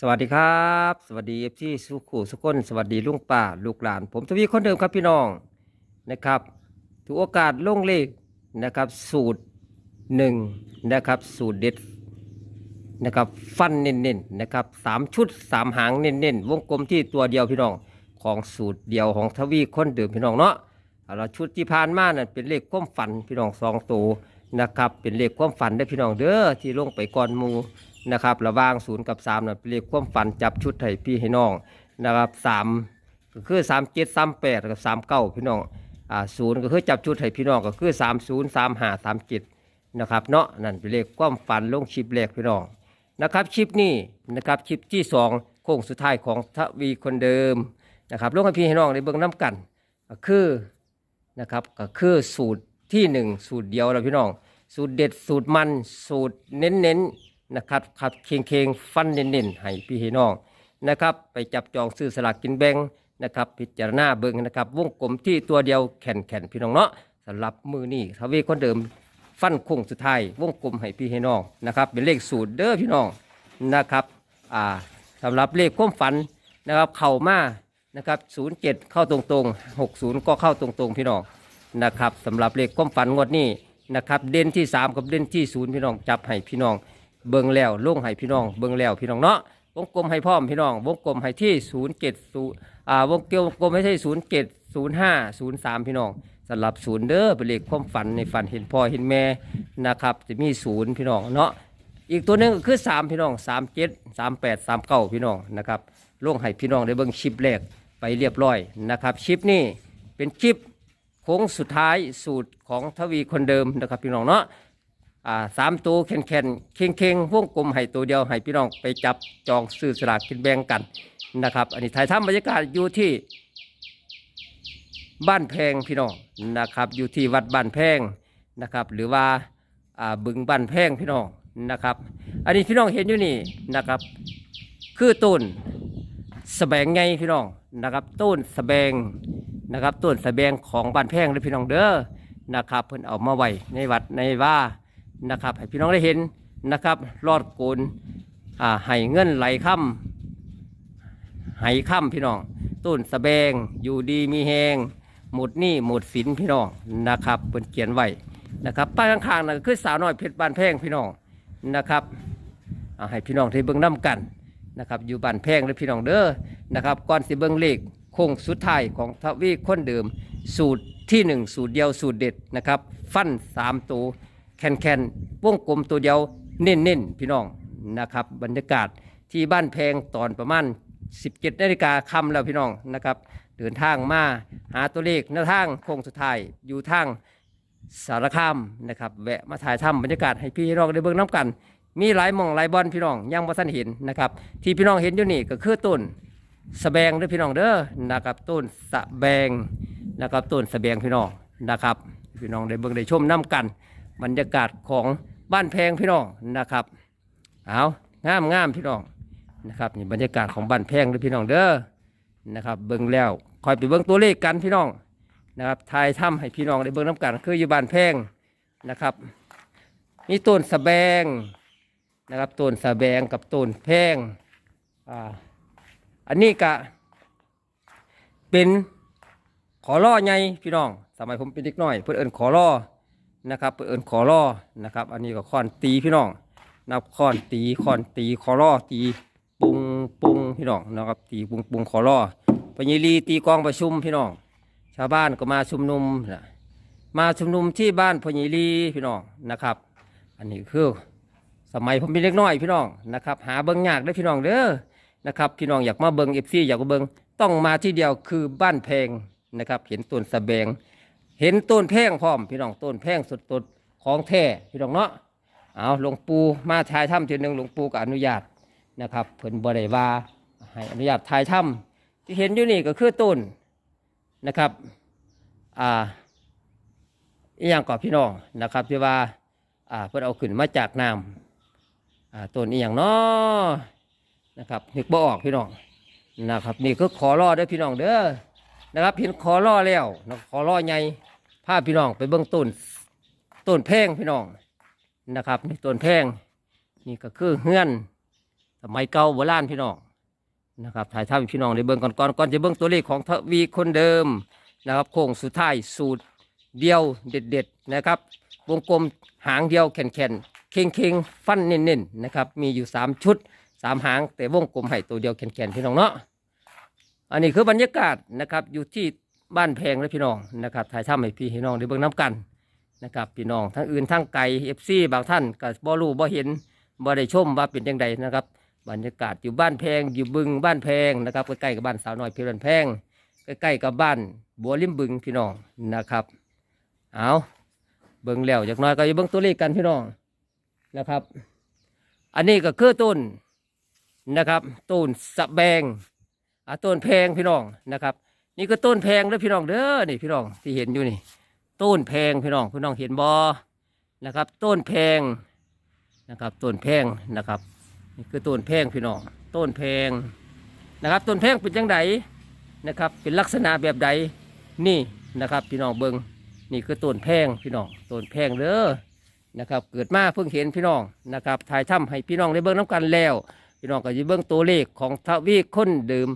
สวัสดีครับ สวัสดีเอฟซีสุขุสุคนสวัสดีลุงป้าลูกหลาน ผมทวีคนเดิมครับพี่น้องนะครับถือโอกาสลงเลขนะครับสูตรหนึ่งนะครับสูตรเด็ดนะครับฟันเน้นๆนะครับสามชุดสามหางเน้นๆวงกลมที่ตัวเดียวพี่น้องของสูตรเดียวของทวีคนเดิมพี่น้องเนาะเอาละชุดที่ผ่านมานั่นเป็นเลขความฝันพี่น้องสองตัวนะครับเป็นเลขความฝันได้พี่น้องเด้อที่ลงไปก่อนมู นะครับระว่างศูนย์กับสามนะเป็นเลขความฝันจับชุดให้พี่ให้น้องนะครับสามก็คือสามเจ็ดสามแปดกับสามเก้าพี่น้องอ่าศูนย์ก็คือจับชุดให้พี่น้องก็คือสามศูนย์สามห้าสามเจ็ดนะครับเนาะนั่นเป็นเลขความฝันลงชิปแรกพี่น้องนะครับชิปนี้นะครับชิปที่สองโค้งสุดท้ายของทวีคนเดิมนะครับลงให้พี่ให้น้องในเบื้องน้ำกันก็คือนะครับก็คือสูตรที่หนึ่งสูตรเดียวแล้วพี่น้อง สูตรเด็ดสูตรมันสูตรเน้นๆนะครับขับเคียงเคียงฟันเน้นๆให้พี่ให้น้องนะครับ ไปจับจองซื้อสลากกินแบ่งนะครับพิจารณาเบิ่งนะครับวงกลมที่ตัวเดียวแข่นแข่นพี่น้องเนาะสำหรับมือนี้ทวีคนเดิมฟันคงสุดท้ายวงกลมให้พี่ให้น้องนะครับเป็นเลขสูตรเด้อพี่น้องนะครับอ่าสำหรับเลขความฝันนะครับเข้ามานะครับ07 เข้าตรงๆ 60 ก็เข้าตรงๆ พี่น้องนะครับสำหรับเลขความฝันงวดนี้นะครับเด่นที่ 3 กับเด่นที่ศูนย์พี่น้องจับให้พี่น้อง เบิ่งแล้วลงให้พี่น้อง เบิ่งแล้วพี่น้องเนาะวงกลมให้พร้อมพี่น้อง วงกลมให้ที่0 7 0อ่าวงกลมให้ที่0 7 0 5 0 3พี่น้องสำหรับศูนย์เด้อเป็นเลขความฝันในฝันเห็นพ่อเห็นแม่นะครับ จะมีศูนย์พี่น้องเนาะอีกตัวหนึ่งก็คือ3พี่น้อง3 7 3 8 3 9พี่น้องนะครับลงให้พี่น้องได้เบิ่งชิปแรกไปเรียบร้อยนะครับชิปนี้เป็นชิปโค้งสุดท้ายสูตรของทวีคนเดิมนะครับพี่น้องเนาะ อ่าสามตัวแข็งแข็งเข่งเข่งวงกลมให้ตัวเดียวให้พี่น้องไปจับจองซื้อสลากกินแบ่งกันนะครับ อันนี้ถ่ายทำบรรยากาศอยู่ที่ บ้านแพงพี่น้องนะครับ อยู่ที่วัดบ้านแพงนะครับ หรือว่าอ่าบึงบ้านแพงพี่น้องนะครับ อันนี้พี่น้องเห็นอยู่นี่นะครับ คือต้นสแบงไงพี่น้องนะครับ ต้นสแบงนะครับ ต้นสแบงของบ้านแพงเลยพี่น้องเด้อนะครับ เพิ่นเอามาไว้ในวัดในว่า นะครับให้พี่น้องได้เห็นนะครับรอดโกนอ่าให้เงินไหลค่ำให้ค่ำพี่น้องต้นสะแบงอยู่ดีมีแหงหมดหนี้หมดสินพี่น้องนะครับเพิ่นเขียนไว้นะครับป้ายข้างๆนั่นคือสาวน้อยเพชรบานแพงพี่น้องนะครับให้พี่น้องที่เบิ่งน้ำกันนะครับอยู่บ้านแพงเลยพี่น้องเด้อนะครับก่อนสิเบิ่งเลขโค้งสุดท้ายของทวีคนเดิม สูตรที่หนึ่งสูตรเดียวสูตรเด็ดนะครับ ฟันสามตัว แคนแคนวงกลมตัวเดียวเน้นเน้นๆพี่น้องนะครับ บรรยากาศที่บ้านแพงตอนประมาณ 17นาฬิกาค่ำแล้วพี่น้องนะครับเดินทางมาหาตัวเลขหน้าทางโค้งสุดท้ายอยู่ทางสารคามนะครับแวะมาถ่ายทำบรรยากาศให้พี่น้องได้เบิ่งน้ำกัน มีหลายมองหลายบอลพี่น้องยังบ่ทันเห็นนะครับ ที่พี่น้องเห็นอยู่นี่ก็คือต้นสะแบงเด้อพี่น้องเด้อนะครับต้นสะแบงนะครับต้นสะแบงพี่น้องนะครับ พี่น้องได้เบิ่งได้ชมน้กัน บรรยากาศของบ้านแพงพี่น้องนะครับเอางามงามพี่น้องนะครับนี่บรรยากาศของบ้านแพงเด้อพี่น้องเด้อนะครับเบิ่งแล้วคอยไปเบิ่งตัวเลขกันพี่น้องนะครับทายถ้ำให้พี่น้องได้เบิ่งน้ำกันคืออยู่บ้านแพงนะครับมีต้นสะแบงนะครับต้นสะแบงกับต้นแพงอ่าอันนี้ก็เป็นขอล่อไงพี่น้อง สมัยผมเป็นเด็กน้อย เพื่อนเอิญขอล่อ นะครับเอิญขอล่อนะครับ อันนี้ก็ค้อนตีพี่น้องนับค้อนตีค้อนตีขอล่อตีปุงปุงพี่น้องนะครับ ตีปุงปุงขอล่อปญรีตีกองประชุมพี่น้อง ชาวบ้านก็มาชุมนุมนะมาชุมนุมที่บ้านพญรีพี่น้องนะครับ อันนี้คือสมัยผมเป็นเล็กน้อยพี่น้องนะครับ หาเบิ่งยากได้พี่น้องเด้อนะครับพี่น้องอยากมาเบิ้งเอฟซีอยากมาเบิ้งต้องมาที่เดียวคือบ้านแพงนะครับ เห็นต้นสะแบง เห็นต้นแพงพร้อม พี่น้องต้นแพงสดๆของแท้พี่น้องเนาะเอาหลวงปู่มาถ่ายถ้ำทีหนึ่งหลวงปู่ก็อนุญาตนะครับเพิ่นบ่ได้ว่าให้อนุญาตถ่ายถ้ำที่เห็นอยู่นี่ก็คือต้นนะครับอ่าอีหยังก่อพี่น้องนะครับที่ว่าอ่าเพิ่นเอาขึ้นมาจากน้ำอ่าต้นอีหยังเนาะนะครับนึกบ่ออกพี่น้องนะครับนี่คือขอรอเด้อพี่น้องเด้อ นะครับเห็นขอรอแล้วนะขอรอใหญ่พาพี่น้องไปเบื้องต้นต้นแพงพี่น้องนะครับนี่ต้นแพงนี่ก็คือเฮือนสมัยเก่าโบราณพี่น้องนะครับถ่ายทำให้พี่น้องได้เบิ่งก่อนก่อนก่อนจะเบิ่งตัวเลขของทวีคนเดิมนะครับโค้งสุดท้ายสูตรเดียวเด็ดๆนะครับวงกลมหางเดียวแข็งแข็งเข่งเข่งฟันเน้นๆนะครับมีอยู่สามชุดสามหางแต่วงกลมให้ตัวเดียวแข็งแข็งพี่น้องเนาะ อันนี้คือบรรยากาศนะครับอยู่ที่บ้านแพงเลยพี่น้องนะครับถ่ายทำให้พี่ให้น้องได้เบิ่งน้กันนะครับพี่น้องทั้งอื่นทั้งไกลเอฟซีบางท่านก็บ่รู้บ่เห็นบ่ได้ชมว่าเป็นยังไงนะครับ บรรยากาศอยู่บ้านแพงอยู่บึงบ้านแพงนะครับใกล้ๆกับบ้านสาวน้อยเพลินแพงใกล้ๆกับบ้านบัวริมบึงพี่น้องนะครับเอาเบิ่งแล้วจากน้อยก็จะเบิ่งตัวเลขกันพี่น้องนะครับ อันนี้ก็คือต้นนะครับต้นสะแบง อ่าต้นแพงพี่น้องนะครับ นี่ก็ต้นแพงเด้อพี่น้องเด้อนี่พี่น้องที่เห็นอยู่นี่ ต้นแพงพี่น้องพี่น้องเห็นบอนะครับ ต้นแพงนะครับ ต้นแพงนะครับ นี่คือต้นแพงพี่น้อง ต้นแพงนะครับ ต้นแพงเป็นยังไงนะครับ เป็นลักษณะแบบใดนี่นะครับ พี่น้องเบิงนี่คือต้นแพงพี่น้องต้นแพงเด้อนะครับ เกิดมาเพิ่งเห็นพี่น้องนะครับถ่ายทำให้พี่น้องได้เบิ้งน้ำกันแล้ว พี่น้องก็จะเบิ้งตัวเลขของทวีคนเดิม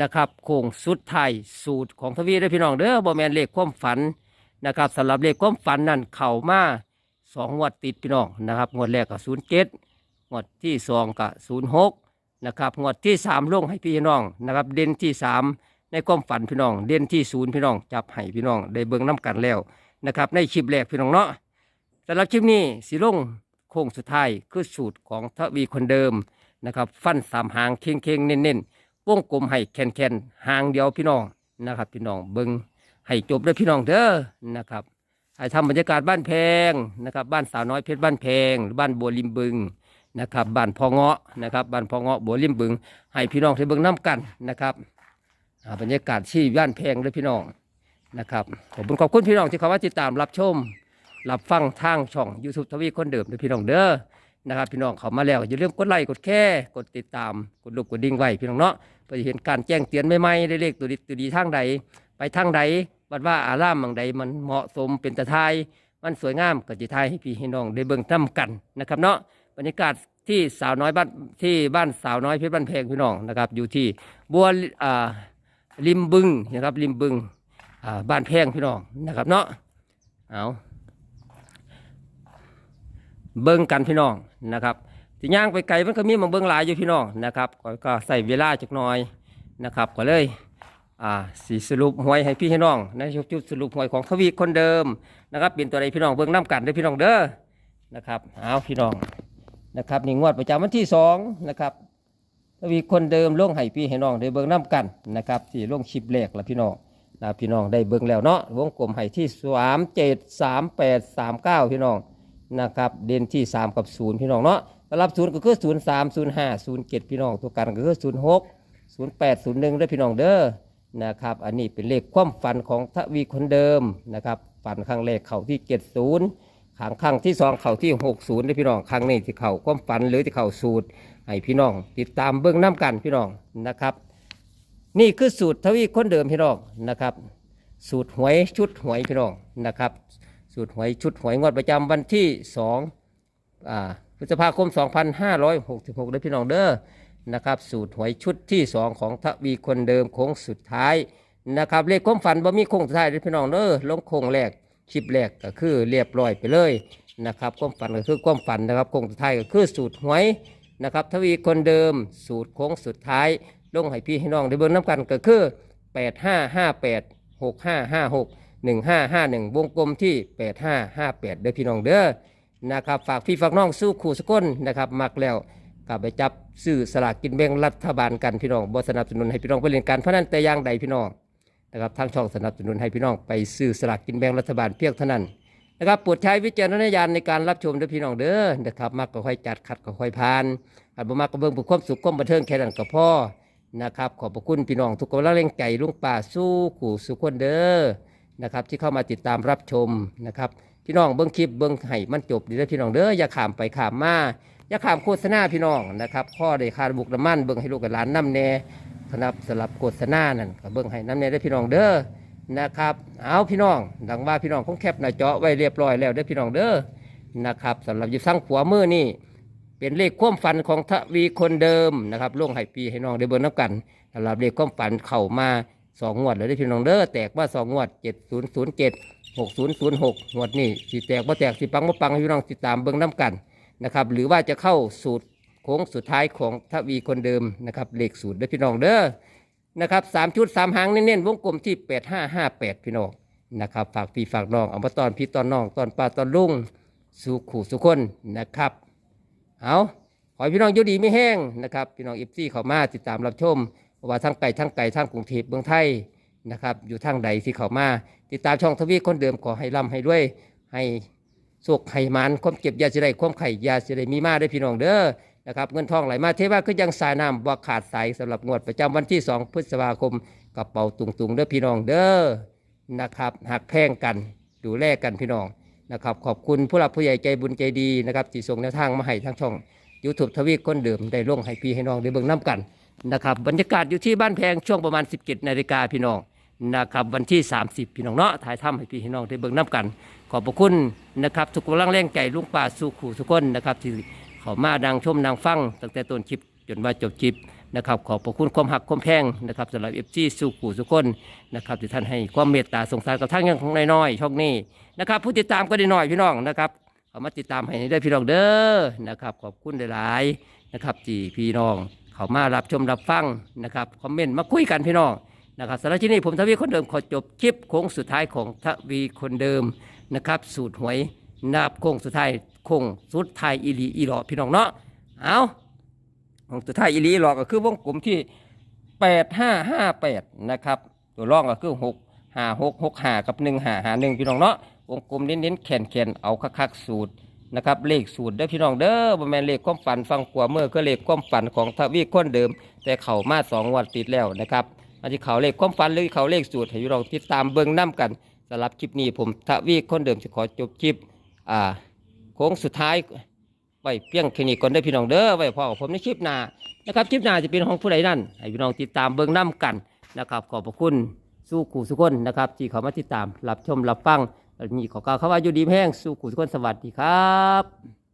นะครับโค้งสุดท้ายสูตรของทวีได้พี่น้องเด้อบ่แมนเลขความฝันนะครับสำหรับเลขความฝันนั่นเข่ามาสองงวดติดพี่น้องนะครับงวดแรกก็ศูนย์เจ็ดงวดที่สองกับศูนย์หกนะครับงวดที่สามลงให้พี่น้องนะครับเด่นที่สามในความฝันพี่น้อง เด่นที่ศูนย์พี่น้องจับให้พี่น้องได้เบิ่งน้กันแล้วนะครับในคลิปแรกพี่น้องเนาะสำหรับคลิปนี้สีลงโค้งสุดท้ายคือสูตรของทวีคนเดิมนะครับฟันสามหางเข่งเข่งๆเน้นๆ วงกลมให้แคนแคนหางเดียวพี่น้องนะครับ พี่น้องเบิงให้จบด้วยพี่น้องเด้อนะครับให้ทำบรรยากาศบ้านแพงนะครับ บ้านสาวน้อยเพชรบ้านแพงหรือบ้านบัวริมบึงนะครับบ้านพอเงาะนะครับบ้านพอเงาะบัวริมบึง ให้พี่น้องที่เบิงน้ำกันนะครับบรรยากาศที่บ้านแพงเลยพี่น้องนะครับขอบคุณขอบคุณพี่น้องที่เข้าว่าติดตามรับชมรับฟังทางช่องยูทูบทวีคนเดิมเลยพี่น้องเด้อ นะครับพี่น้องเขามาแล้วอย่าลืมกดไลค์กดแค่กดติดตามกดลูกกดดิ่งไว้พี่น้องเนาะเพื่อจะเห็นการแจ้งเตือนใหม่ๆได้เลขตัวดีตัวดีทางใด ไปทางใดบัดว่าอารามบางใดมันเหมาะสมเป็นตะไทยมันสวยงามก็จะทายให้พี่ให้น้องได้เบิ่งน้ำกันนะครับเนาะบรรยากาศที่สาวน้อยบ้านที่บ้านสาวน้อยเพชรบ้านแพงพี่น้องนะครับ อยู่ที่บัวอ่าริมบึงนะครับริมบึงอ่าบ้านแพงพี่น้องนะครับเนาะเอา เบิ้งกันพี่น้องนะครับที่ย่างไปไกลมันก็มีมาเบิ้งหลายอยู่พี่น้องนะครับก็ใส่เวลาจักหน่อยนะครับก็เลยอ่าสีสรุปหวยให้พี่ให้น้องนะจุดสรุปหวยของทวีคนเดิมนะครับเป็นตัวใดพี่น้องเบิ้งน้ำกันเด้อพี่น้องเด้อนะครับเอาพี่น้องนะครับนี่งวดประจำวันที่สองนะครับทวีคนเดิมลงให้พี่ให้น้องได้เบิ่งน้ำกันนะครับที่ลงชิปแรกแล้วพี่น้องนะพี่น้องได้เบิ่งแล้วเนาะวงกลมให้ที่สามเจ็ดสามแปดสามเก้าพี่น้อง นะครับเด่นที่สามกับศูนย์พี่น้องเนาะสำหรับศูนย์ก็คือศูนย์สามศูนย์ห้าศูนย์เจ็ดพี่น้องตัวกันก็คือศูนย์หกศูนย์แปดศูนย์หนึ่งด้วยพี่น้องเด้อนะครับ อันนี้เป็นเลขความฝันของทวีคนเดิมนะครับฝันครั้งแรกเข่าที่เจ็ดศูนย์ขางข้างที่สองเข่าที่หกศูนย์เลยพี่น้องครั้งนี้ที่เข่าความฝันหรือที่เข่าสูตรให้พี่น้อง ติดตามเบื้องน้ำกันพี่น้องนะครับ นี่คือสูตรทวีคนเดิมพี่น้องนะครับ สูตรหวยชุดหวยพี่น้องนะครับ สูตรหวยชุดหวยงวดประจำวันที่สองอ่าพฤษภาคม 2566เลยพี่น้องเด้อนะครับสูตรหวยชุดที่สองของทวีคนเดิมโค้งสุดท้ายนะครับเลขความฝันบ่มีโค้งสุดท้ายเลยพี่น้องเด้อลงโค้งแรกคลิปแรกก็คือเรียบร้อยไปเลยนะครับความฝันก็คือความฝันนะครับโค้งสุดท้ายก็คือสูตรหวยนะครับทวีคนเดิมสูตรโค้งสุดท้ายลงให้พี่ให้น้องได้เบิ่งน้ำกันก็คือ 8558 6556 1 5 5 1 วงกลมที่ 8 5 5 8เด้อพี่น้องเด้อนะครับฝากพี่ฝากน้องสู้ขู่สก้นนะครับมักแล้วกลับไปจับซื้อสลากกินแบ่งรัฐบาลกันพี่น้องบ่สนับสนุนให้พี่น้องไปเล่นการพนันแต่อย่างใดพี่น้องนะครับทางช่องสนับสนุนให้พี่น้องไปซื้อสลากกินแบ่งรัฐบาลเพียงเท่านั้นนะครับโปรดใช้วิจารณญาณในการรับชมด้วยพี่น้องเด้อนะครับมักก็ค่อยจัดขัดก็ค่อยพานอันบ่มักก็เบิ่งเพื่อความสุขความบันเทิงแค่นั้นก็พอนะครับขอบพระคุณพี่น้องทุกคนและแรงใจลุงป่าสู้ขู่สุขคนเด้อ นะครับที่เข้ามาติดตามรับชมนะครับพี่น้องเบิ่งคลิปเบิ่งให้มันจบดีเด้อพี่น้องเด้ออย่าขามไปขามมาอย่าขามโฆษณาพี่น้องนะครับข้อได้คาบุกน้ำมันเบิ่งให้ลูกกับหลานน้ำแน่สำหรับสำหรับโฆษณานั่นก็เบิ่งให้น้ำเนี่ยได้พี่น้องเด้อนะครับเอาพี่น้องดังว่าพี่น้องคงแคปหน้าจอไว้เรียบร้อยแล้วเด้พี่น้องเด้อนะครับสำหรับยู่สั่งขวามือนี่เป็นเลขความฝันของทวีคนเดิมนะครับล่วงให้ปีให้น้องได้เบิ่งน้ำกันสำหรับเลขความฝันเข้ามา สองงวดแล้วได้พี่น้องเด้อแตกมาสองงวดเจ็ดศูนย์ศูนย์เจ็ดหกศูนย์ศูนย์หกงวดนี้สิแตกบ่าแตกสิปังบ่าปังพี่น้องติดตามเบิ่งน้ำกันนะครับ หรือว่าจะเข้าสูตรโค้งสุดท้ายของทวีคนเดิมนะครับเลขสูตรเด้พี่น้องเด้อนะครับสามชุดสามหางเน้นๆวงกลมที่แปดห้าห้าแปดพี่น้องนะครับฝากพี่ฝากน้องเอามาตอนพี่ตอนน้องตอนป้าตอนลุงสู่ขู่สุคนนะครับเอาขอพี่น้องยู่ดีไม่แห้งนะครับ พี่น้องเอฟซีเขามาติดตามรับชม ว่าทั้งไก่ทั้งไก่ทั้งกรุงเทพเมืองไทยนะครับอยู่ทางใดที่เขามาติดตามช่องทวีคนเดิมขอให้ร่ำให้ด้วยให้สุขให้มันความเก็บยาจะได้ความไข่ยาจะได้มีมาได้พี่น้องเด้อนะครับเงินทองไหลมาเทว่าคือยังสายน้ำบ่ขาดสายสำหรับงวดประจำวันที่ 2 พฤษภาคมกระเป๋าตุงๆเด้อพี่น้องเด้อนะครับหักแพงกันดูแลกันพี่น้องนะครับขอบคุณผู้หลักผู้ใหญ่ใจบุญใจดีนะครับที่ส่งแนวทางมาให้ทางช่องยูทูบทวีคนเดิมได้ลงให้พี่ให้น้องได้เบิ่งน้ำกัน นะครับบรรยากาศอยู่ที่บ้านแพงช่วงประมาณ 17นาฬิกาพี่น้องนะครับวันที่ 30 พี่น้องเนาะถ่ายทำให้พี่น้องได้เบิ่งน้ำกัน ขอบพระคุณนะครับทุกกำลังแรงใจลุงป่าสู่ขู่ทุกคนนะครับที่เขามาดังชมนางฟังตั้งแต่ต้นคลิปจนว่าจบคลิปนะครับขอบพระคุณความหักความแพงนะครับสำหรับเอฟซีสู่ขู่ทุกคนนะครับที่ท่านให้ความเมตตาสงสารกับทั้งยังของน้อยๆช่องนี้นะครับผู้ติดตามก็ได้น้อยพี่น้องนะครับเอามาติดตามให้ได้พี่น้องเด้อนะครับขอบคุณหลายๆนะครับที่พี่น้อง เขามารับชมรับฟังนะครับคอมเมนต์มาคุยกันพี่น้องนะครับสำหรับที่นี่ผมทวีคนเดิมขอจบคลิปโค้งสุดท้ายของทวีคนเดิมนะครับ สูตรหวยนับโค้งสุดท้ายโค้งสุดท้ายอีหลีอีหลอพี่น้องเนาะเอาโค้งสุดท้ายอีหลีอีหลอก็คือวงกลมที่แปดห้าห้าแปดนะครับตัวร่องก็คือหกห้าหกหกห้ากับหนึ่งห้าห้าหนึ่งพี่น้องเนาะวงกลมเน้นๆแขนแขนๆเอาคักๆสูตร นะครับเลขสูตรเด้อพี่น้องเด้อบ่แม่นเลขความฝันฟังกว่าเมื่อก็เลขความฝันของทวีคนเดิม แต่เข้ามาสองวันติดแล้วนะครับอันที่เขาเลขความฝันหรือเขาเลขสูตรให้พี่น้องติดตามเบิ่งน้ากันสำหรับคลิปนี้ผมทวีคนเดิมจะขอจบคลิปอ่าโค้งสุดท้ายไว้เพียงแค่นี้ก่อนเด้อพี่น้องเด้อไว้พอกับผมในคลิปหน้านะครับคลิปหน้าจะเป็นของผู้ใดนั่นให้พี่น้องติดตามเบิ่งน้ากันนะครับขอบพระคุณสู้ขู่สุกคนนะครับที่เขามาติดตามรับชมรับฟัง นี่ขอกล่าวคำว่าอยู่ดีแห้งสู่ขุทุกคนสวัสดีครับ